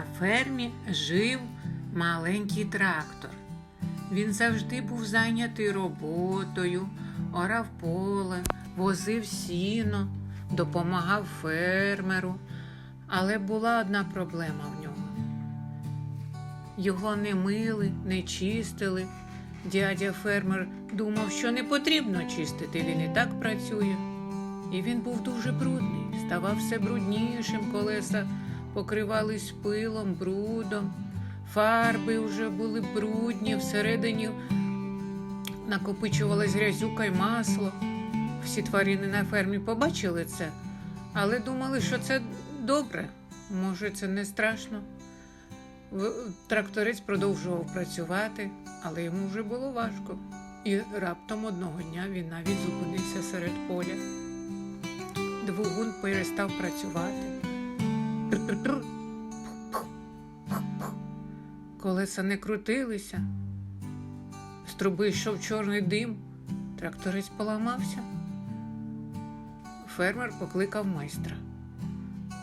На фермі жив маленький трактор. Він завжди був зайнятий роботою, орав поле, возив сіно, допомагав фермеру. Але була одна проблема в нього. Його не мили, не чистили. Дядя фермер думав, що не потрібно чистити, він і так працює. І він був дуже брудний, ставав все бруднішим, колеса покривались пилом, брудом, фарби вже були брудні, всередині накопичувалась грязюка й масло. Всі тварини на фермі побачили це, але думали, що це добре. Може, це не страшно. Тракторець продовжував працювати, але йому вже було важко. І раптом одного дня він навіть зупинився серед поля. Двигун перестав працювати. Колеса не крутилися. З труби йшов чорний дим. Тракторець поламався. Фермер покликав майстра.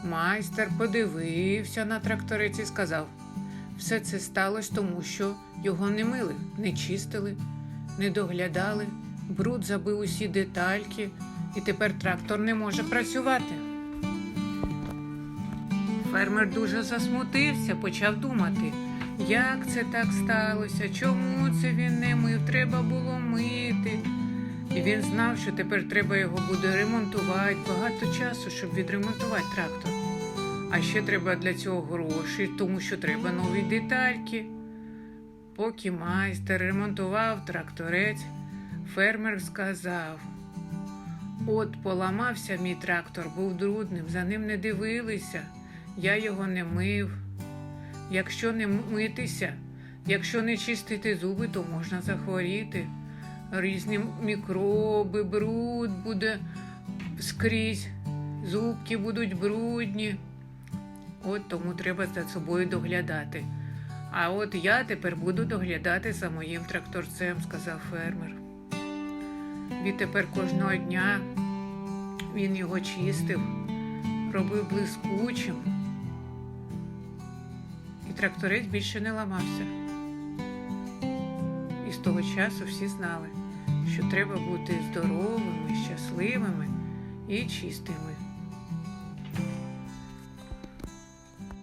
Майстер подивився на тракторець і сказав: все це сталося тому, що його не мили, не чистили, не доглядали, бруд забив усі детальки, і тепер трактор не може працювати. Фермер дуже засмутився, почав думати, як це так сталося, чому це він не мив, треба було мити. І він знав, що тепер треба його буде ремонтувати, багато часу, щоб відремонтувати трактор. А ще треба для цього гроші, тому що треба нові детальки. Поки майстер ремонтував тракторець, фермер сказав: От поламався мій трактор, був брудним, за ним не дивилися, я його не мив. Якщо не митися, якщо не чистити зуби, то можна захворіти. Різні мікроби, бруд буде скрізь, зубки будуть брудні. От тому треба за собою доглядати. А от я тепер буду доглядати за моїм тракторцем, сказав фермер. Відтепер кожного дня він його чистив, робив блискучим. Тракторець більше не ламався. І з того часу всі знали, що треба бути здоровими, щасливими і чистими.